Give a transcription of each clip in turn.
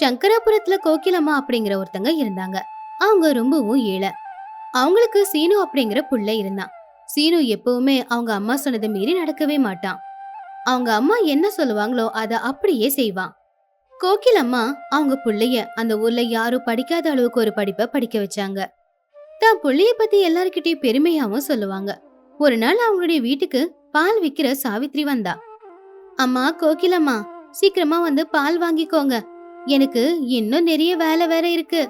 சங்கராபுரத்துல கோகிலம்மா அப்படிங்கிற ஒருத்தங்க இருந்தாங்க. அவங்க ரொம்பவும் ஏழை. அவங்களுக்கு சீனு அப்படிங்கிற புள்ள இருந்தான். சீனு எப்பவுமே அவங்க அம்மா சொன்னதை மீறி நடக்கவே மாட்டான். அவங்க அம்மா என்ன சொல்லுவாங்களோ அதை அப்படியே செய்வான். கோகிலம்மா அவங்க புள்ளைய அந்த ஊர்ல யாரும் படிக்காத அளவுக்கு ஒரு படிப்பை படிக்க வச்சாங்க. தான் புள்ளைய பத்தி எல்லார்கிட்டயும் பெருமையாவும் சொல்லுவாங்க. ஒரு நாள் அவங்களுடைய வீட்டுக்கு பால் விக்கிற சாவித்ரி வந்தா. அம்மா கோகிலம்மா சீக்கிரமா வந்து பால் வாங்கிக்கோங்க. எனக்கு இன்னும் நிறைய வேலை வேற இருக்கு.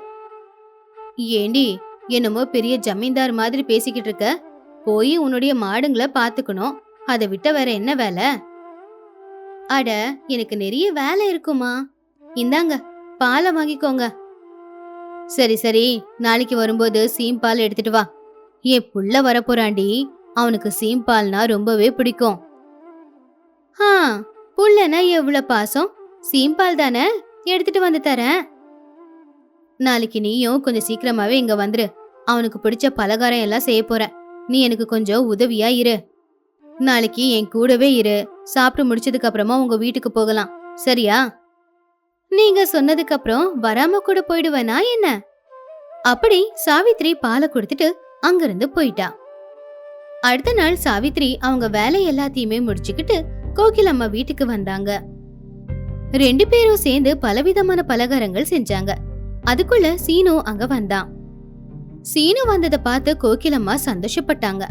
ஏண்டி என்னமோ பெரிய ஜமீன்தார் மாதிரி பேசிக்கிட்டு இருக்க? போய் உன்னுடைய மாடுங்களை பாத்துக்கணும் அதை விட்ட வேற என்ன வேலை? அட எனக்கு நிறைய வேலை இருக்குமா? இந்தாங்க பாலை வாங்கிக்கோங்க. சரி சரி நாளைக்கு வரும்போது சீம்பால் எடுத்துட்டு வா. என் புள்ள வரப்போறாண்டி அவனுக்கு சீம்பால்னா ரொம்பவே பிடிக்கும். ஆ புள்ளனா எவ்வளவு பாசம்? சீம்பால் தானே? எடுத்துட்டு வந்து தரேன். நாளைக்கு நீயும் கொஞ்சம் சீக்கிரமாவே இங்க வந்துரு. அவனுக்கு பிடிச்ச பலகாரம் எல்லாம் செய்ய போற. நீ எனக்கு கொஞ்சம் உதவியா இரு. நாளைக்கு என் கூடவே இரு. சாப்பிட்டு முடிச்சதுக்கு அப்புறமா உங்க வீட்டுக்கு போகலாம். சரியா? நீங்க சொன்னதுக்கு அப்புறம் வராம கூட போயிடுவேனா என்ன? அப்படி சாவித்ரி பாலை கொடுத்துட்டு அங்கிருந்து போயிட்டா. அடுத்த நாள் சாவித்ரி அவங்க வேலை எல்லாத்தையுமே முடிச்சுக்கிட்டு கோகிலம்மா வீட்டுக்கு வந்தாங்க. ரெண்டு பேரும் சேர்ந்து பலவிதமான பலகாரங்கள் செஞ்சாங்க. அதுக்குள்ள சீனு அங்க வந்தான். சீனு வந்ததை பார்த்து கோகிலம்மா சந்தோஷப்பட்டாங்க.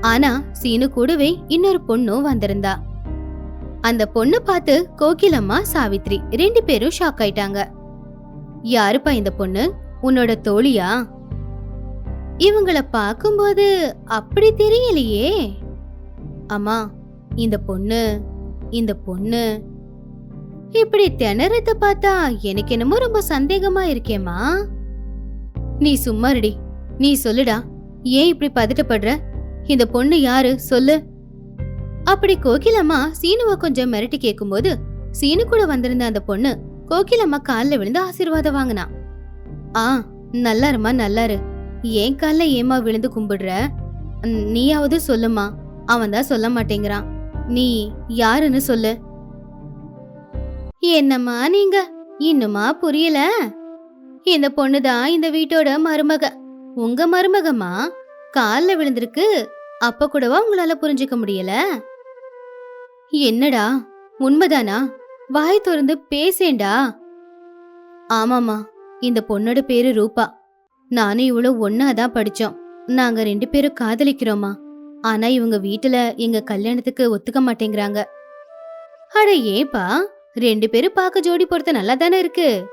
ஆனா சீனு கூடவே இன்னொரு பொண்ணும் வந்திருந்தா. அந்த பொண்ணு பார்த்து கோகிலம்மா சாவித்ரி ரெண்டு பேரும் ஷாக் ஆயிட்டாங்க. யாருப்பா இந்த பொண்ணு? உன்னோட தோழியா? இவங்கள பார்க்கும்போது அப்படி தெரியலையே. அம்மா இந்த பொண்ணு இந்த பொண்ணு இப்படி திணறத பார்த்தா எனக்கு என்னமோ ரொம்ப சந்தேகமா இருக்கேம்மா. நீ சும்மா நீ சொல்லுடா. ஏன் இப்படி பதட்டப்படுற? இந்த பொண்ணு யாரு? சொல்லு. அப்படி கோகிலம்மா சீனுவ கொஞ்சம் மிரட்டி கேட்கும்போது சீனு கூட வந்திருந்த அந்த பொண்ணு கோகிலம்மா கால்ல விழுந்து ஆசீர்வாதம் வாங்கினா. ஆ நல்லாருமா நல்லாரு. ஏன் கால்ல ஏமா விழுந்து கும்பிடுற? நீயாவது சொல்லுமா அவன் தான் சொல்ல மாட்டேங்கிறான். நீ யாருன்னு சொல்லு. என்னம்மா நீங்க? இன்னுமா புரியல? இந்த பொண்ணுதான் இந்த வீட்டோட மருமக. உங்க மருமகமா காலில் விழுந்திருக்கு. அப்ப கூடவா உங்களால புரிஞ்சுக்க முடியல? என்னடா? உண்மைதானா? வாய் திறந்து பேசேண்டா ஆமாமா இந்த பொண்ணோட பேரு ரூபா. நானும் இவ்வளோ ஒன்னாதான் படிச்சோம். நாங்க ரெண்டு பேரும் காதலிக்கிறோமா ஆனா இவங்க வீட்டுல எங்க கல்யாணத்துக்கு ஒத்துக்க மாட்டேங்கிறாங்க. அட ஏப்பா ரெண்டு பேரும் பார்க்க ஜோடி பொருத்த நல்லா தானே இருக்கு?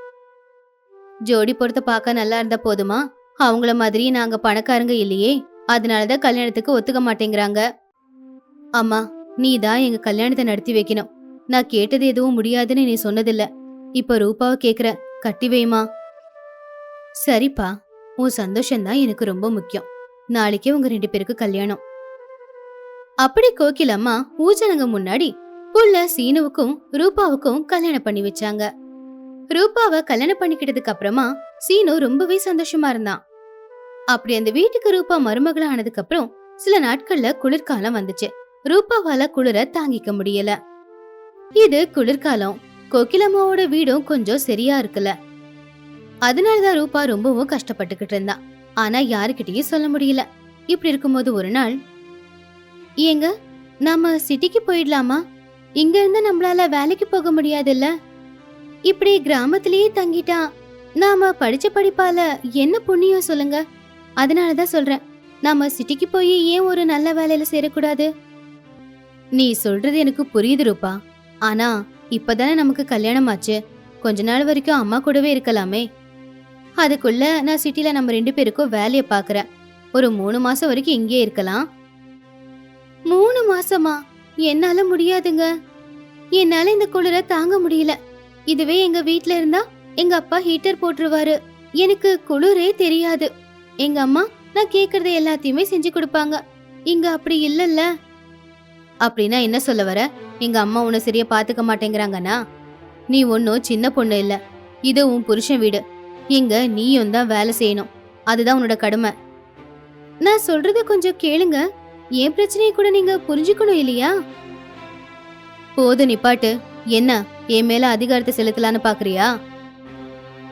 ஜோடி பொருத்த பார்க்க நல்லா இருந்தா போதுமா? அவங்கள மாதிரி நாங்க பணக்காரங்க இல்லையே. அதனாலதான் கல்யாணத்துக்கு ஒத்துக்க மாட்டேங்கிறாங்க. அம்மா நீ தான் எங்க கல்யாணத்தை நடத்தி வைக்கணும். நான் கேட்டது எதுவும் முடியாதுன்னு நீ சொன்னதில்ல. இப்ப ரூபாவை கேக்குற. கட்டி வைமா. சரிப்பா. உன் சந்தோஷம்தான் எனக்கு ரொம்ப முக்கியம். நாளைக்கே உங்க ரெண்டு பேருக்கு கல்யாணம். அப்படி கோகிலம்மா ஊஜனங்க முன்னாடி உள்ள சீனுவுக்கும் ரூபாவுக்கும் கல்யாணம் பண்ணி வச்சாங்க. ரூபாவை கல்யாணம் பண்ணிக்கிட்டதுக்கு அப்புறமா சீனு ரொம்பவே சந்தோஷமா இருந்தான். அப்படி அந்த வீட்டுக்கு ரூபா மருமகளா ஆனதுக்கு அப்புறம் சில நாட்கள்ல குளிர்காலம் வந்துச்சு. ரூபாவால குளிர தாங்கிக்க முடியல. இது குளிர்காலம். கோகிலம்மாவோட வீடும் கொஞ்சம் சரியா இருக்குல்ல. அதனாலதான் ரூபா ரொம்பவும் கஷ்டப்பட்டுக்கிட்டு இருந்தா ஆனா யாருக்கிட்டயும் சொல்ல முடியல. இப்படி இருக்கும்போது ஒரு நாள் ஏங்க நாம சிட்டிக்கு போயிடலாமா? இங்க இருந்து நம்மளால வேலைக்கு போக முடியாதுல்ல? இப்படி கிராமத்திலேயே தங்கிட்டா நாம படிச்ச படிப்பால என்ன புண்ணியம் சொல்லுங்க? அதனாலதான் சொல்றேன். நாம சிட்டிக்கு போய் ஏன் ஒரு நல்ல வேலையில சேரக்கூடாது? நீ சொல்றது எனக்கு புரியுது ரூபா. ஆனா இப்பதானே நமக்கு கல்யாணம் ஆச்சு கொஞ்ச நாள் வரைக்கும் அம்மா கூடவே இருக்கலாமே. அதுக்குள்ள நான் சிட்டில நம்ம ரெண்டு பேருக்கும் வேலையை பாக்குறேன். ஒரு மூணு மாசம் வரைக்கும் இங்கே இருக்கலாம். மூணு மாசமா? என்னால முடியாதுங்க. என்னால இந்த குளிர தாங்க முடியல. இதுவே எங்க வீட்ல இருந்தா எங்க அப்பா ஹீட்டர் போட்டுருவாரு. எனக்கு குளிரே தெரியாது. எங்க அம்மா நான் கேக்குறத எல்லாத்தையுமே செஞ்சு கொடுப்பாங்க. இங்க அப்படி இல்லல்ல. அப்படின்னா என்ன சொல்ல வர? எங்க அம்மா உன்னை சரியா பாத்துக்க மாட்டேங்கிறாங்கன்னா நீ ஒன்னும் சின்ன பொண்ணு இல்ல. இது உன் புருஷன் வீடு. இங்க நீயும் தான் வேலை செய்யணும். அதுதான் உன்னோட கடமை. நான் சொல்றத கொஞ்சம் கேளுங்க. என் பிரச்சனையை கூட நீங்க புரிஞ்சுக்கணும் இல்லையா? போது நிப்பாட்டு. என்ன என் மேல அதிகாரத்தை செலுத்தலான்னு பாக்குறியா?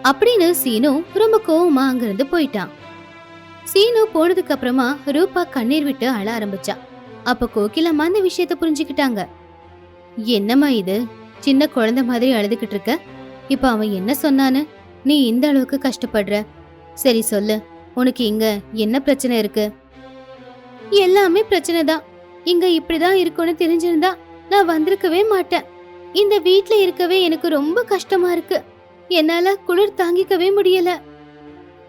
அப்படின்னு சீனு ரொம்ப கோவமா அங்கிருந்து போயிட்டான். சீனு போனதுக்கு அப்புறமா ரூபா கண்ணீர் விட்டு அழ ஆரம்பிச்சா. அப்ப கோகிலம்மா அந்த விஷயத்த புரிஞ்சுக்கிட்டாங்க. என்னம்மா இது? சின்ன குழந்தை மாதிரி அழுதுகிட்டு இருக்க. இப்ப அவன் என்ன சொன்னான்னு நீ இந்த அளவுக்கு கஷ்டப்படுற? சரி சொல்லு உனக்கு இங்க என்ன பிரச்சனை இருக்கு? எல்லாமே பிரச்சனை தான் இங்க இப்படிதான் இருக்கும்னு தெரிஞ்சிருந்தா நான் வந்திருக்கவே மாட்டேன். இந்த வீட்ல இருக்கவே எனக்கு ரொம்ப கஷ்டமா இருக்கு. என்னால குளிர் தாங்கிக்கவே முடியல.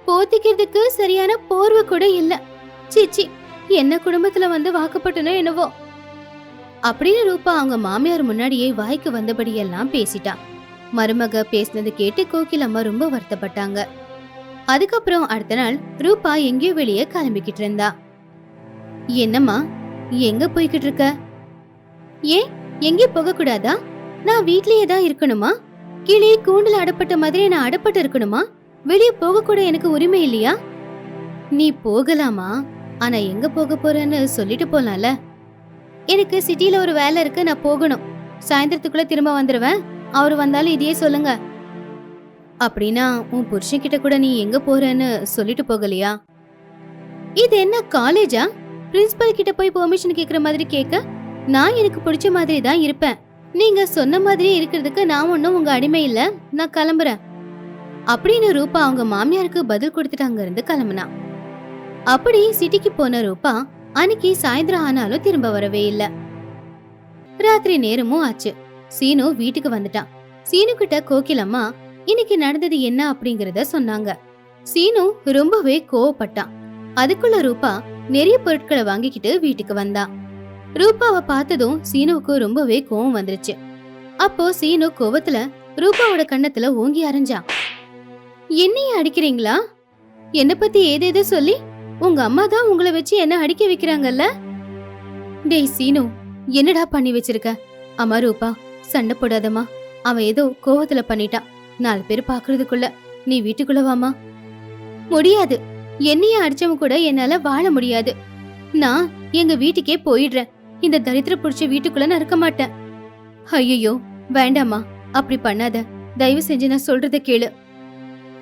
போத்திக்கிறதுக்கு சரியான போர்வை கூட இல்ல. சீச்சி என்ன குடும்பத்துல வந்து வாக்கப்பட்டனோ என்னவோ. அப்படின்னு ரூபா அவங்க மாமியார் முன்னாடியே வாய்க்கு வந்தபடியெல்லாம் பேசிட்டான் மருமக பேசினது கேட்டு கோகிலம்மா ரொம்ப வருத்தப்பட்டாங்க. அதுக்கப்புறம் அடுத்த நாள் ரூபா எங்கேயோ வெளியே கிளம்பிக்கிட்டு இருந்தா. என்னம்மா எங்க போய்கிட்டு இருக்க? ஏன் எங்கேயும் போக கூடாதா நான் வீட்லயே தான் இருக்கணுமா? கிளி கூண்டுல அடப்பட்ட மாதிரி நான் அடப்பட்டு இருக்கணுமா? வெளியே போக கூட எனக்கு உரிமை இல்லையா? நீ போகலாமா? ஆனா எங்க போக போறேன்னு சொல்லிட்டு போலாம்ல. எனக்கு சிட்டில ஒரு வேலை இருக்கு நான் போகணும். சாயந்தரத்துக்குள்ள திரும்ப வந்துருவேன். அவர் வந்தாலும் இதையே சொல்லுங்க. அப்படின்னா உன் புருஷன்கிட்ட கூட நீ எங்க போறேன்னு சொல்லிட்டு போகலையா? இது என்ன காலேஜா பிரின்சிபல் கிட்ட போய் பெர்மிஷன் கேக்குற மாதிரி கேட்க நான் எனக்கு பிடிச்ச மாதிரி தான் இருப்பேன். நீங்க சொன்ன மாதிரியே இருக்கிறதுக்கு நான் ஒன்னும் உங்க அடிமை இல்ல. நான் கிளம்புறேன். அப்படின்னு ரூபா அவங்க மாமியாருக்கு பதில் கொடுத்துட்டு அங்க இருந்து கிளம்புனா. அப்படி சிட்டிக்கு போன ரூபா அன்னைக்கு சாயந்தரம் ஆனாலும் திரும்ப வரவே இல்ல. ராத்திரி நேரமும் ஆச்சு. சீனு வீட்டுக்கு வந்துட்டான். சீனு கிட்ட கோகிலம்மா இன்னைக்கு நடந்தது என்ன? அப்படிங்கறத சொன்னாங்க. சீனு ரொம்பவே கோவப்பட்டான். அதுக்குள்ள ரூபா நிறைய பொருட்களை வாங்கிக்கிட்டு வீட்டுக்கு வந்தான் ரூபாவை பார்த்ததும் சீனுவுக்கு ரொம்பவே கோவம் வந்துருச்சு. அப்போ சீனு கோவத்துல ரூபாவோட கண்ணத்துல ஓங்கி அரைஞ்சான். என்னைய அடிக்கிறீங்களா? என்ன பத்தி ஏதேதோ சொல்லி? உங்க அம்மா தான் உங்களை வச்சு என்ன அடிக்க வைக்கிறாங்கல்ல? டேய் சீனு என்னடா பண்ணி வச்சிருக்க? அம்மா ரூபா சண்டை போடாதம்மா. அவன் ஏதோ கோவத்துல பண்ணிட்டான். நாலு பேர் பாக்குறதுக்குள்ள. நீ வீட்டுக்குள்ள வாமா முடியாது. என்னைய அடிச்சவன் கூட என்னால வாழ முடியாது. நான் எங்க வீட்டுக்கே போயிடுறேன். இந்த தரித்திர புடிச்ச வீட்டுக்குள்ள நான் இருக்க மாட்டேன். ஐயோ வேண்டாமா அப்படி பண்ணாத. தயவு செஞ்சு நான் சொல்றத கேளு.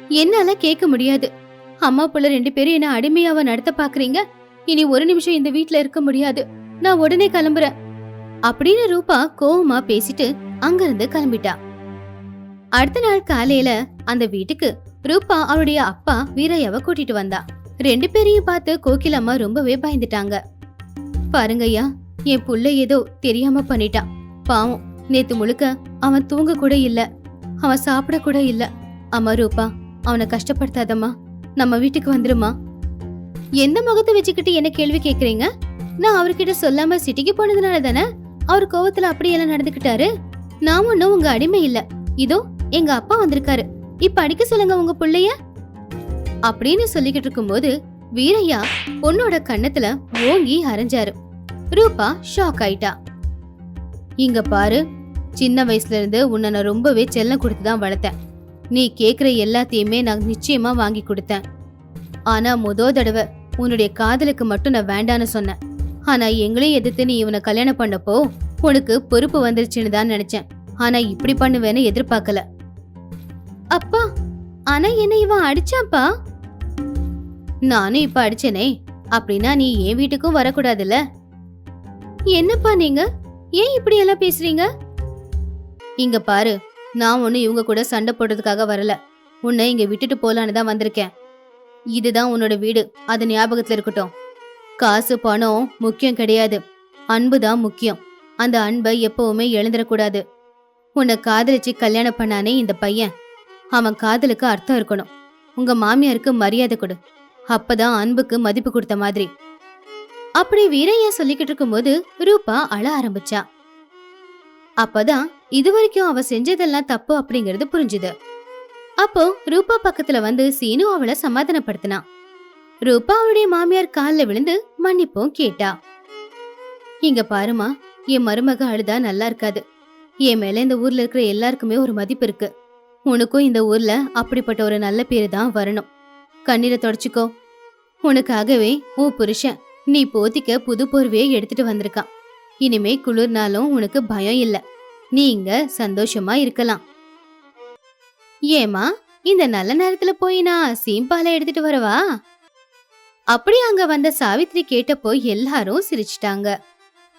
என்னால கேட்க முடியாது. அம்மா புள்ள ரெண்டு பேரும் என்ன அடிமையாவ நடத்த பாக்குறீங்க? இனி ஒரு நிமிஷம் இந்த வீட்ல இருக்க முடியாது. நான் உடனே கிளம்புறேன். அப்படின்னு ரூபா கோவமா பேசிட்டு அங்கிருந்து கிளம்பிட்டா. அடுத்த நாள் காலையில அந்த வீட்டுக்கு ரூபா அவளுடைய அப்பா வீரையாவை கூட்டிட்டு வந்தா. ரெண்டு பேரையும் பார்த்து கோகிலம்மா ரொம்பவே பயந்துட்டாங்க. பாருங்கய்யா என் புள்ள ஏதோ தெரியாம பண்ணிட்டான் பாவம் நேத்து முழுக்க அவன் தூங்க கூட இல்ல. அவன் சாப்பிட கூட இல்ல. அம்மா ரூபா அவனை கஷ்டப்படுத்தாதம்மா. நம்ம வீட்டுக்கு வந்துருமா? எந்த முகத்தை வச்சுக்கிட்டு என்ன கேள்வி கேக்குறீங்க? நான் அவர்கிட்ட சொல்லாம சிட்டிக்கு போனதுனால தானே அவர் கோவத்துல அப்படியெல்லாம் நடந்துக்கிட்டாரு. நான் ஒன்னும் உங்க அடிமை இல்ல. இதோ எங்க அப்பா வந்திருக்காரு. இப்ப அடிக்க சொல்லுங்க உங்க பிள்ளைய. அப்படின்னு சொல்லிக்கிட்டு இருக்கும்போது வீரையா பொண்ணோட கண்ணத்துல ஓங்கி அரைஞ்சாரு. ரூபா ஷாக் ஆயிட்டா. இங்க பாரு சின்ன வயசுல இருந்து உன்னை நான் ரொம்பவே செல்லம் கொடுத்து தான் வளர்த்தேன். நீ கேக்குற எல்லாத்தையுமே நான் நிச்சயமா வாங்கி கொடுத்தேன். ஆனா முத தடவை உன்னுடைய காதலுக்கு மட்டும் நான் வேண்டான்னு சொன்னேன். ஆனா எங்களையும் எதிர்த்து நீ இவனை கல்யாணம் பண்ணப்போ உனக்கு பொறுப்பு வந்துருச்சுன்னு தான் நினைச்சேன். ஆனா இப்படி பண்ணுவேன்னு எதிர்பார்க்கல. அப்பா ஆனா என்ன இவன் அடிச்சாப்பா நானும் இப்ப அடிச்சேனே அப்படின்னா நீ என் வீட்டுக்கும் வரக்கூடாதுல்ல? என்னப்பா நீங்க? ஏன் இப்படி எல்லாம் பேசுறீங்க? இங்க பாரு நான் ஒண்ணு இவங்க கூட சண்டை போடுறதுக்காக வரல. உன்னை இங்க விட்டுட்டு போலான்னு தான் வந்திருக்கேன். இதுதான் உன்னோட வீடு அது ஞாபகத்துல இருக்கட்டும். காசு பணம் முக்கியம் கிடையாது. அன்பு தான் முக்கியம். அந்த அன்பை எப்பவுமே எழுந்துடக்கூடாது உன்னை காதலிச்சு கல்யாணம் பண்ணானே இந்த பையன். அவன் காதலுக்கு அர்த்தம் இருக்கணும். உங்க மாமியாருக்கு மரியாதை கொடு. அப்பதான் அன்புக்கு மதிப்பு கொடுத்த மாதிரி. அப்படி வீரையா சொல்லிக்கிட்டு இருக்கும்போது ரூபா அழ ஆரம்பிச்சா. அப்பதான் இதுவரைக்கும் அவ செஞ்சதெல்லாம் தப்பு அப்படிங்கறது புரிஞ்சுது. அப்போ ரூபா பக்கத்துல வந்து சீனு அவளை சமாதானப்படுத்தினா. ரூபா அவளுடைய மாமியார் கால்ல விழுந்து மன்னிப்பும் கேட்டா. இங்க பாருமா என் மருமக அழுதா நல்லா இருக்காது. என் மேல இந்த ஊர்ல இருக்கிற எல்லாருக்குமே ஒரு மதிப்பு இருக்கு. உனக்கும் இந்த ஊர்ல அப்படிப்பட்ட ஒரு நல்ல பேரு தான் வரணும். கண்ணீரை தொடச்சிக்கோ. உனக்காகவே உன் புருஷன் நீ போத்திக்க புது போர்வையை எடுத்துட்டு வந்திருக்கான். இனிமே குளிர்னாலும் உனக்கு பயம் இல்ல. நீ இங்க சந்தோஷமா இருக்கலாம். ஏமா இந்த நல்ல நேரத்துல போய் நான் சீம்பாலை எடுத்துட்டு வரவா? அப்படி அங்க வந்த சாவித்ரி கேட்டப்போ எல்லாரும் சிரிச்சிட்டாங்க.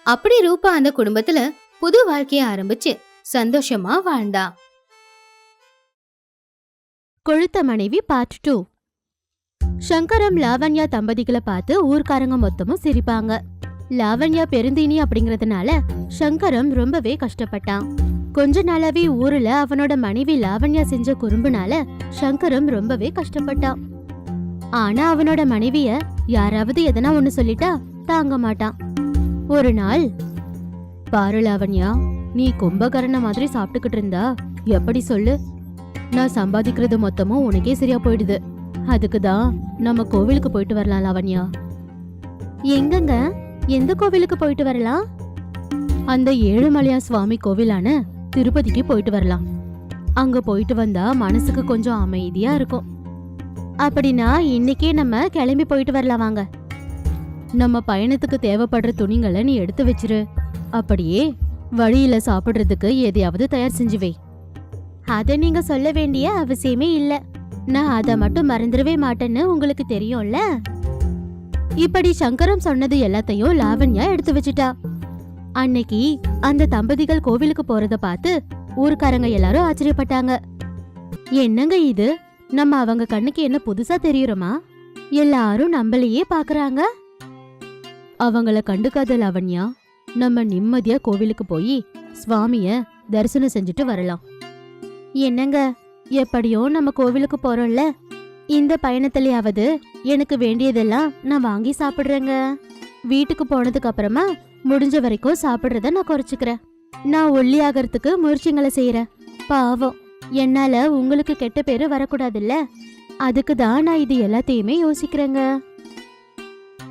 அப்படி ரூபா அந்த குடும்பத்துல புது வாழ்க்கைய ஆரம்பிச்சு சந்தோஷமா வாழ்ந்தா. கொழுத்த மனைவி பார்ட் டூ சங்கரம் லாவண்யா தம்பதிகளை பார்த்து ஊர்க்காரங்க மொத்தமும் சிரிப்பாங்க. லாவண்யா பெருந்தீனி அப்படிங்கறதுனால சங்கரம் ரொம்பவே கஷ்டப்பட்டான். கொஞ்ச நாளாவே ஊர்ல அவனோட மனைவி லாவண்யா செஞ்ச குறும்புனால சங்கரம் ரொம்பவே கஷ்டப்பட்டான். ஆனா அவனோட மனைவிய யாராவது எதனா ஒண்ணு சொல்லிட்டா தாங்க மாட்டான். ஒரு நாள் பாரு லாவண்யா நீ கும்பகரண மாதிரி சாப்பிட்டுக்கிட்டு இருந்தா எப்படி சொல்லு? நான் சம்பாதிக்கிறது மொத்தமும் உனக்கே சரியா போயிடுது. அதுக்கு தான் நம்ம கோவிலுக்கு போயிட்டு வரலாம் லாவண்யா. எங்கங்க? எந்த கோவிலுக்கு போயிட்டு வரலாம்? அந்த ஏழுமலையா சுவாமி கோவிலான திருப்பதிக்கு போயிட்டு வரலாம். அங்க போயிட்டு வந்தா மனசுக்கு கொஞ்சம் அமைதியா இருக்கும். அப்படின்னா இன்னைக்கே நம்ம கிளம்பி போயிட்டு வரலாம் வாங்க. நம்ம பயணத்துக்கு தேவைப்படுற துணிங்களை நீ எடுத்து வச்சிரு. அப்படியே வழியில சாப்பிடுறதுக்கு எதையாவது தயார் செஞ்சுவே அதை நீங்க சொல்ல வேண்டிய அவசியமே இல்லை. நான் அதை மட்டும் மறந்துடவே மாட்டேன்னு உங்களுக்கு தெரியும்ல? இப்படி சங்கரம் சொன்னது எல்லாத்தையும் லாவண்யா எடுத்து வச்சிட்டா. அன்னைக்கு அந்த தம்பதிகள் கோவிலுக்கு போறத பார்த்து ஊர்க்காரங்க எல்லாரும் ஆச்சரியப்பட்டாங்க. என்னங்க இது? நம்ம அவங்க கண்ணுக்கு என்ன புதுசா தெரியுறோமா? எல்லாரும் நம்மளையே பாக்குறாங்க. அவங்கள கண்டுக்காத லாவண்யா நம்ம நிம்மதியா கோவிலுக்கு போய் சுவாமிய தரிசனம் செஞ்சுட்டு வரலாம். என்னங்க? எப்படியோ நம்ம கோவிலுக்கு போறோம்ல. இந்த பயணத்திலேயாவது எனக்கு வேண்டியதெல்லாம் நான் வாங்கி சாப்பிடுறேங்க. வீட்டுக்கு போனதுக்கு அப்புறமா முடிஞ்ச வரைக்கும் சாப்பிடுறத நான் குறைச்சுக்கிறேன். நான் ஒல்லி ஆகிறதுக்கு முயற்சிகளை செய்யறேன் பாவம் என்னால உங்களுக்கு கெட்ட பேரு வரக்கூடாதுல்ல. அதுக்கு தான் நான் இது எல்லாத்தையுமே யோசிக்கிறேங்க.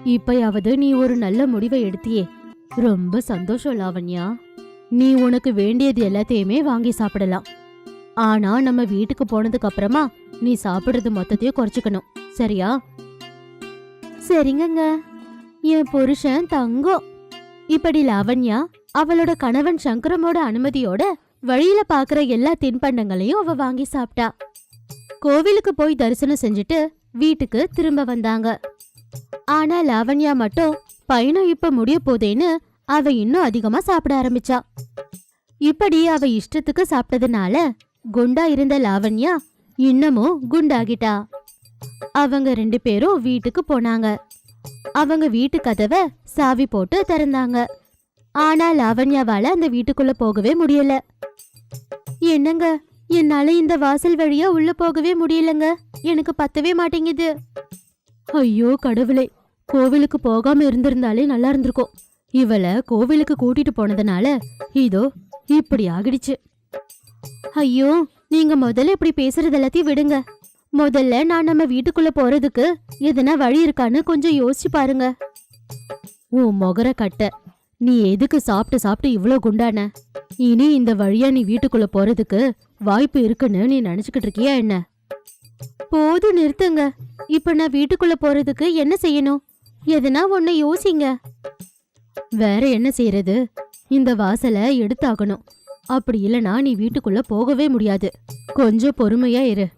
இப்பயாவது நீ ஒரு நல்ல முடிவை எடுத்தியே. ரொம்ப சந்தோஷம் லாவண்யா. நீ உனக்கு வேண்டியது எல்லாத்தையுமே வாங்கி சாப்பிடலாம். ஆனா நம்ம வீட்டுக்கு போனதுக்கு அப்புறமா நீ சாப்பிடுறது மொத்தத்தையும் குறைச்சுக்கணும். சரியா? சரிங்கங்க. என் புருஷன் தங்கம் இப்படி லாவண்யா அவளோட கணவன் சங்கரமோட அனுமதியோட வழியில பாக்குற எல்லா தின்பண்டங்களையும் அவ வாங்கி சாப்பிட்டா. கோவிலுக்கு போய் தரிசனம் செஞ்சுட்டு வீட்டுக்கு திரும்ப வந்தாங்க. ஆனா லாவண்யா மட்டும் பயணம் இப்ப முடிய போதேன்னு அவ இன்னும் அதிகமா சாப்பிட ஆரம்பிச்சா. இப்படி அவ இஷ்டத்துக்கு சாப்பிட்டதுனால குண்டா இருந்த லாவண்யா இன்னமும் குண்டாகிட்டா. அவங்க ரெண்டு பேரும் வீட்டுக்கு போனாங்க. அவங்க வீட்டு கதவை சாவி போட்டு திறந்தாங்க. ஆனா லாவண்யாவால அந்த வீட்டுக்குள்ள போகவே முடியல. என்னங்க? என்னால இந்த வாசல் வழியா உள்ள போகவே முடியலங்க. எனக்கு பத்தவே மாட்டேங்குது. ஐயோ கடவுளே கோவிலுக்கு போகாம இருந்திருந்தாலே நல்லா இருந்திருக்கும். இவளை கோவிலுக்கு கூட்டிட்டு போனதுனால இதோ இப்படி ஆகிடுச்சு. ஐயோ நீங்க முதல்ல இப்படி பேசுறது எல்லாத்தையும் விடுங்க. முதல்ல நான் நம்ம வீட்டுக்குள்ள போறதுக்கு எதனா வழி இருக்கான்னு கொஞ்சம் யோசிச்சு பாருங்க. உன் முகர கட்ட. நீ எதுக்கு சாப்பிட்டு சாப்பிட்டு இவ்வளோ குண்டான? இனி இந்த வழியா நீ வீட்டுக்குள்ள போறதுக்கு வாய்ப்பு இருக்குன்னு நீ நினைச்சுக்கிட்டு இருக்கியா என்ன? போதும் நிறுத்துங்க. இப்ப நான் வீட்டுக்குள்ள போறதுக்கு என்ன செய்யணும்? எதனா ஒண்ணு யோசிங்க. வேற என்ன செய்யறது? இந்த வாசலை எடுத்தாகணும். அப்படி இல்லனா நீ வீட்டுக்குள்ள போகவே முடியாது. கொஞ்சம் பொறுமையா இரு.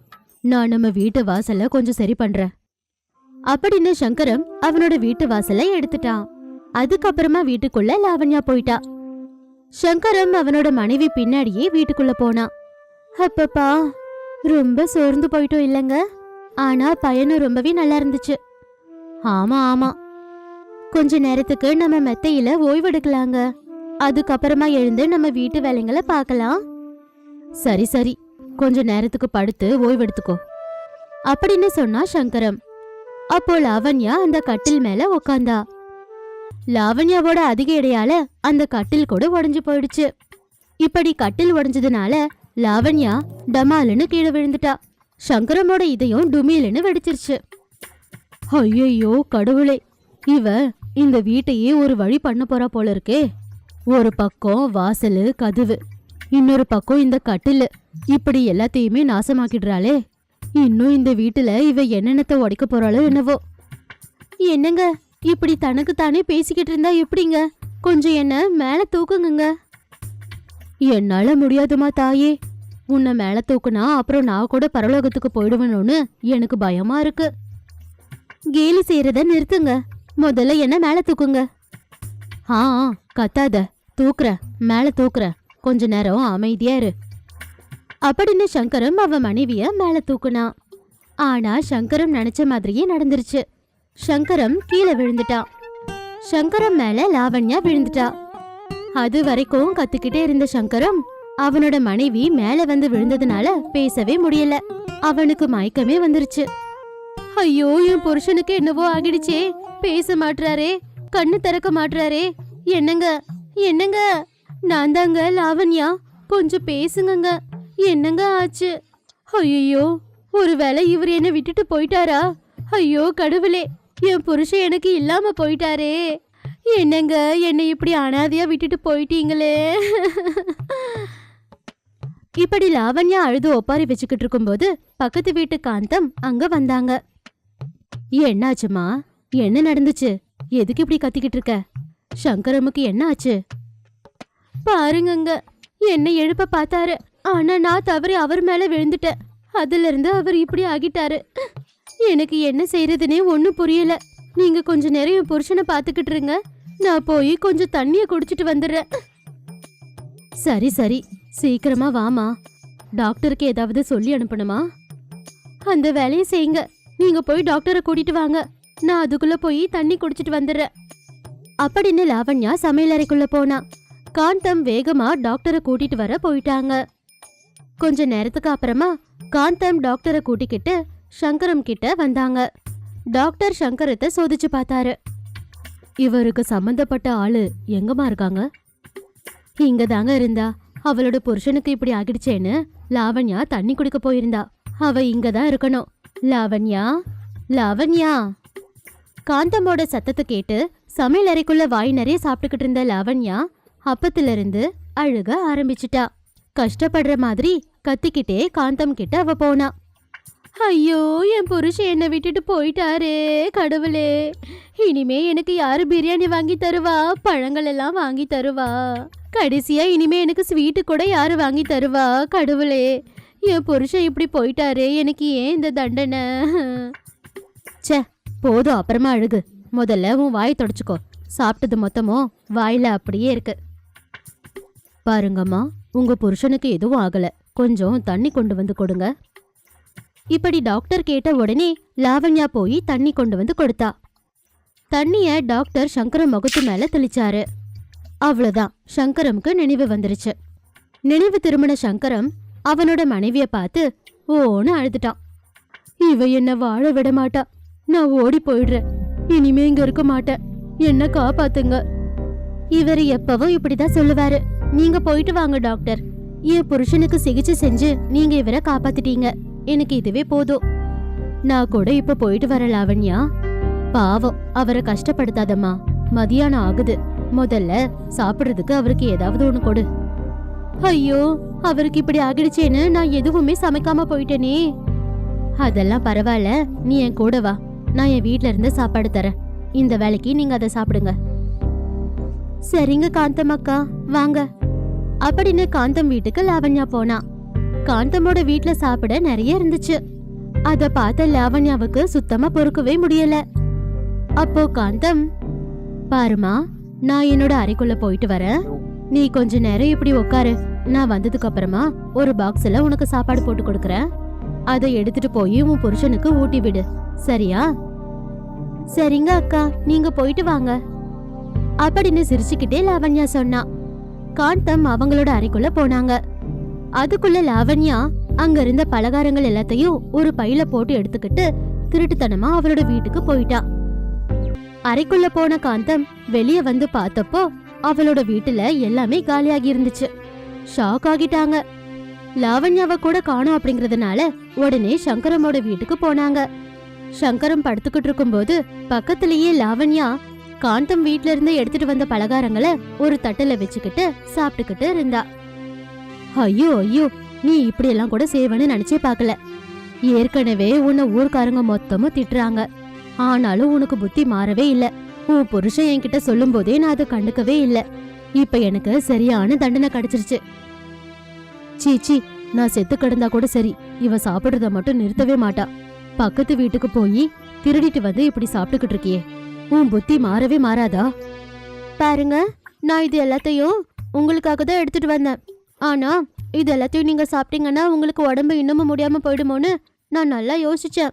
நான் நம்ம வீட்டு வாசலை கொஞ்சம் சரி பண்றேன். அப்படின்னு சங்கரம் அவனோட வீட்டு வாசலை எடுத்துட்டான். அதுக்கப்புறமா வீட்டுக்குள்ள லாவண்யா போயிட்டா. சங்கரம் அவனோட மனைவி பின்னாடியே வீட்டுக்குள்ள போனான் அப்பப்பா ரொம்ப சோர்ந்து போயிட்டோம் இல்லைங்க? ஆனா பயணம் ரொம்பவே நல்லா இருந்துச்சு. ஆமா ஆமா. கொஞ்ச நேரத்துக்கு நம்ம மெத்தையில ஓய்வெடுக்கலாங்க. அதுக்கப்புறமா எழுந்து நம்ம வீட்டு வேலைங்களை பார்க்கலாம். சரி சரி. கொஞ்ச நேரத்துக்கு படுத்து ஓய்வெடுத்துக்கோ. அப்படின்னு சொன்னா சங்கரம். அப்போ லாவண்யா அந்த கட்டில் மேல உக்காந்தா. லாவண்யாவோட அதிக இடையால அந்த கட்டில் கூட உடஞ்சு போயிடுச்சு. இப்படி கட்டில் உடஞ்சதுனால லாவண்யா டமாலுன்னு கீழே விழுந்துட்டா. சங்கரமோட இதயம் டுமீலுன்னு வெடிச்சிருச்சு. ஐயையோ கடவுளே. இவ இந்த வீட்டையே ஒரு வழி பண்ண போறா போல இருக்கே. ஒரு பக்கம் வாசலு கதவு. இன்னொரு பக்கம் இந்த கட்டில். இப்படி எல்லாத்தையுமே நாசமாக்கிடுறாளே. இன்னும் இந்த வீட்டுல இவ என்னென்னத்தை உடைக்க போறாளோ என்னவோ. என்னங்க? இப்படி தனக்கு தானே பேசிக்கிட்டு இருந்தா எப்படிங்க? கொஞ்சம் என்ன மேல தூக்குங்க என்னால முடியாதுமா தாயே. உன்னை மேல தூக்குனா அப்புறம் நான் கூட பரலோகத்துக்கு போயிடுவேணும்னு எனக்கு பயமா இருக்கு. கேலி செய்யறத நிறுத்துங்க. முதல்ல என்ன மேல தூக்குங்க? ஆ, கத்தாத. தூக்குற மேல தூக்குற. கொஞ்ச நேரம் அமைதியா இரு. அப்படின்னு சங்கரம் அவ மனைவிய மேல தூக்குனான் ஆனா சங்கரம் நினைச்ச மாதிரியே நடந்துருச்சு. சங்கரம் கீழே விழுந்துட்டான் சங்கரம் மேல லாவண்யா விழுந்துட்டா. அது வரைக்கும் கத்துக்கிட்டே இருந்த சங்கரம் அவனோட மனைவி மேல வந்து விழுந்ததுனால பேசவே முடியல. அவனுக்கு மயக்கமே வந்துருச்சு. ஐயோ என் புருஷனுக்கு என்னவோ ஆகிடுச்சே. பேச மாட்டாரே கண்ணு திறக்க மாட்டாரே என்னங்க என்னங்க? நான் தாங்க லாவண்யா. கொஞ்சம் பேசுங்கங்க. என்னங்க ஆச்சு? ஐயோ ஒருவேளை இவர் என்ன விட்டுட்டு போயிட்டாரா? ஐயோ கடவுளே என் புருஷன் எனக்கு இல்லாம போயிட்டாரே. என்னங்க என்னை இப்படி அனாதையா விட்டுட்டு போயிட்டீங்களே? இப்படி லாவண்யா அழுது ஒப்பாரி வச்சுக்கிட்டு இருக்கும்போது பக்கத்து வீட்டு காந்தம் அங்க வந்தாங்க. என்னாச்சுமா? என்ன நடந்துச்சு? எதுக்கு இப்படி கத்திக்கிட்டு இருக்க? சங்கரமுக்கு என்ன ஆச்சு பாருங்கங்க என்னை எழுப்ப பார்த்தாரு. ஆனா நான் தவறி அவர் மேல விழுந்துட்டேன். அதுல இருந்து அவர் இப்படி ஆகிட்டாரு. எனக்கு என்ன செய்யறதுனே ஒன்னும் புரியல. நீங்க கொஞ்ச நேரம் என் புருஷனை பாத்துக்கிட்டு இருங்க. நான் போய் கொஞ்சம் தண்ணிய குடிச்சிட்டு வந்துடுறேன். சரி சரி. சீக்கிரமா வாமா. டாக்டருக்கு ஏதாவது சொல்லி அனுப்பணுமா? அந்த வேலையை செய்யுங்க. நீங்க போய் டாக்டரை கூட்டிட்டு வாங்க. நான் அதுக்குள்ள போய் தண்ணி குடிச்சிட்டு வந்துடுறேன். அப்படின்னு லாவண்யா சமையலறைக்குள்ள போனா. காந்தம் வேகமா டாக்டரை கூட்டிட்டு வர போயிட்டாங்க. கொஞ்ச நேரத்துக்கு அப்புறமா காந்தம் டாக்டரை கூட்டிக்கிட்டு சங்கரம் கிட்ட வந்தாங்க. டாக்டர் சங்கரத்தை சோதிச்சு பார்த்தாரு. இவருக்கு சம்பந்தப்பட்ட ஆளு எங்கம்மா இருக்காங்க? இங்க தாங்க இருந்தா. அவளோட புருஷனுக்கு இப்படி ஆகிடுச்சேன்னு லாவண்யா தண்ணி குடிக்க போயிருந்தா. அவ இங்க தான் இருக்கணும். லாவண்யா? லாவண்யா? காந்தமோட சத்தத்தை கேட்டு சமையல் அறைக்குள்ள வாய் நிறைய சாப்பிட்டுக்கிட்டு இருந்த லாவண்யா அப்பத்துல இருந்து அழுக ஆரம்பிச்சிட்டா. கஷ்டப்படுற மாதிரி கத்திக்கிட்டே காந்தம் கிட்ட அவ போனா. ஐயோ என் புருஷன் என்னை விட்டுட்டு போயிட்டாரே கடவுளே. இனிமே எனக்கு யாரு பிரியாணி வாங்கி தருவா? பழங்கள் எல்லாம் வாங்கி தருவா? கடைசியா இனிமே எனக்கு ஸ்வீட்டு கூட யாரு வாங்கி தருவா? கடவுளே. என் புருஷன் இப்படி போயிட்டாரே எனக்கு ஏன் இந்த தண்டனை? ச்சே போதும் அப்புறமா அழுகு. முதல்ல உன் வாய் தொடச்சுக்கோ. சாப்பிட்டது மொத்தமும் வாயில அப்படியே இருக்கு. பாருங்கம்மா உங்க புருஷனுக்கு எதுவும் ஆகல. கொஞ்சம் தண்ணி கொண்டு வந்து கொடுங்க. இப்படி டாக்டர் கேட்ட உடனே லாவண்யா போய் தண்ணி கொண்டு வந்து கொடுத்தா. தண்ணிய டாக்டர் சங்கரம் முகத்து மேல தெளிச்சாரு. அவ்வளவுதான். சங்கரமுக்கு நினைவு வந்துருச்சு. நினைவு திரும்பின சங்கரம் அவனோட மனைவிய பார்த்து ஓன்னு அழுதுட்டான். இவ என்ன வாழ விட மாட்டா. நான் ஓடி போயிடுறேன். இனிமே இங்க இருக்க மாட்டேன். என்ன காப்பாத்துங்க. இவர் எப்பவும் இப்படிதான் சொல்லுவாரு. நீங்க போயிட்டு வாங்க டாக்டர். என் புருஷனுக்கு சிகிச்சை செஞ்சு நீங்க இவரை காப்பாத்திட்டீங்க. எனக்கு இதுவே போதும். நான் கூட இப்ப போயிட்டு வர லாவண்யா. பாவம் அவரை கஷ்டப்படுத்தாதம்மா. மதியானம் ஆகுது. முதல்ல சாப்பிடுறதுக்கு அவருக்கு ஏதாவது ஒண்ணு கொடு. ஐயோ அவருக்கு இப்படி ஆகிடுச்சேன்னு நான் எதுவுமே சமைக்காம போயிட்டேனே. அதெல்லாம் பரவாயில்ல நீ என் கூட வா. நான் என் வீட்ல இருந்து சாப்பாடு தரேன். இந்த வேலைக்கு நீங்க அதை சாப்பிடுங்க. சரிங்க காந்தம் அக்கா. வாங்க. அப்படின்னு காந்தம் வீட்டுக்கு லாவண்யா போனா. காந்தமோட வீட்ல சாப்பிட நிறைய இருந்துச்சு. அத பார்த்த லாவண்யாவுக்கு சுத்தமா பொறுக்கவே முடியல. அப்போ காந்தம் பாருமா நான் என்னோட அறைக்குள்ள போயிட்டு வரேன். நீ கொஞ்ச நேரம் இப்படி உட்காரு. நான் வந்ததுக்கு அப்புறமா ஒரு பாக்ஸ்ல உனக்கு சாப்பாடு போட்டு கொடுக்கறேன். அதை எடுத்துட்டு போய் உன் புருஷனுக்கு ஊட்டி விடு. சரியா? சரிங்க அக்கா நீங்க போயிட்டு வாங்க. அப்படின்னு சிரிச்சுக்கிட்டே லாவண்யா சொன்னா. காந்தம் அவங்களோட அறைக்குள்ள போனாங்க. அதுக்குள்ள லாவண்யா அங்க இருந்த பலகாரங்கள் எல்லாத்தையும் ஒரு பையில போட்டு எடுத்துக்கிட்டு திருட்டுத்தனமா அவளோட வீட்டுக்கு போயிட்டா. அறைக்குள்ள போன காந்தம் வெளிய வந்து பார்த்தப்போ அவளோட வீட்டுல எல்லாமே காலியாகி இருந்துச்சு. ஷாக் ஆகிட்டாங்க. லாவண்யாவை கூட காணோம் அப்படிங்கறதுனால உடனே சங்கரமோட வீட்டுக்கு போனாங்க. சங்கரம் படுத்துக்கிட்டு இருக்கும்போது பக்கத்திலேயே லாவண்யா காந்தம் வீட்ல இருந்து எடுத்துட்டு வந்த பலகாரங்களை ஒரு தட்டுல வச்சுக்கிட்டு சாப்பிட்டுக்கிட்டு இருந்தா. ஐயோ ஐயோ நீ இப்படி எல்லாம் கூட செய்வேன்னு நினைச்சே பார்க்கல. ஏற்கனவே உன்னை ஊர்க்காரங்க மொத்தமும் திட்டுறாங்க. ஆனாலும் உனக்கு புத்தி மாறவே இல்ல. உன் புருஷன் என்கிட்ட சொல்லும் போதே நான் அதை கண்டுக்கவே இல்ல. இப்ப எனக்கு சரியான தண்டனை கிடைச்சிருச்சு. சீச்சி நான் செத்து கிடந்தா கூட சரி. இவ சாப்பிடுறத மட்டும் நிறுத்தவே மாட்டா. பக்கத்து வீட்டுக்கு போய் திருடிட்டு வந்து இப்படி சாப்பிட்டுக்கிட்டு இருக்கியே. உன் புத்தி மாறவே மாறாதா? பாருங்க நான் இது எல்லாத்தையும் உங்களுக்காக தான் எடுத்துட்டு வந்தேன். ஆனா இது எல்லாத்தையும் நீங்க சாப்பிட்டீங்கன்னா உங்களுக்கு உடம்பு இன்னமும் முடியாம போயிடுமோன்னு நான் நல்லா யோசிச்சேன்.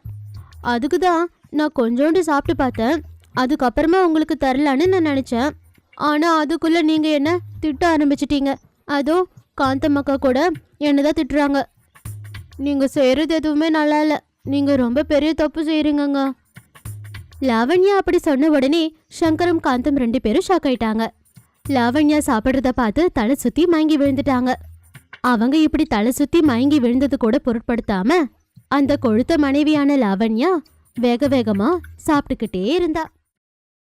அதுக்கு தான் நான் கொஞ்சோண்டு சாப்பிட்டு பார்த்தேன். அதுக்கப்புறமா உங்களுக்கு தரலான்னு நான் நினைச்சேன். ஆனா அதுக்குள்ள நீங்க என்ன திட்ட ஆரம்பிச்சிட்டீங்க? அதோ காந்தம்மக்கா கூட என்னதான் திட்டுறாங்க. நீங்க செய்யறது எதுவுமே நல்லா இல்லை நீங்க ரொம்ப பெரிய தப்பு செய்யறீங்கங்க லாவண்யா அப்படி சொன்ன உடனே சங்கரும் காந்தம் ரெண்டு பேரும் ஷாக் ஆயிட்டாங்க. லாவண்யா சாப்பிட்றத பார்த்து தலை சுத்தி மயங்கி விழுந்துட்டாங்க. அவங்க இப்படி தலை சுத்தி மயங்கி விழுந்தது கூட பொருட்படுத்தாம அந்த கொழுத்த மனைவியான லாவண்யா வேக வேகமா சாப்பிட்டுக்கிட்டே இருந்தா.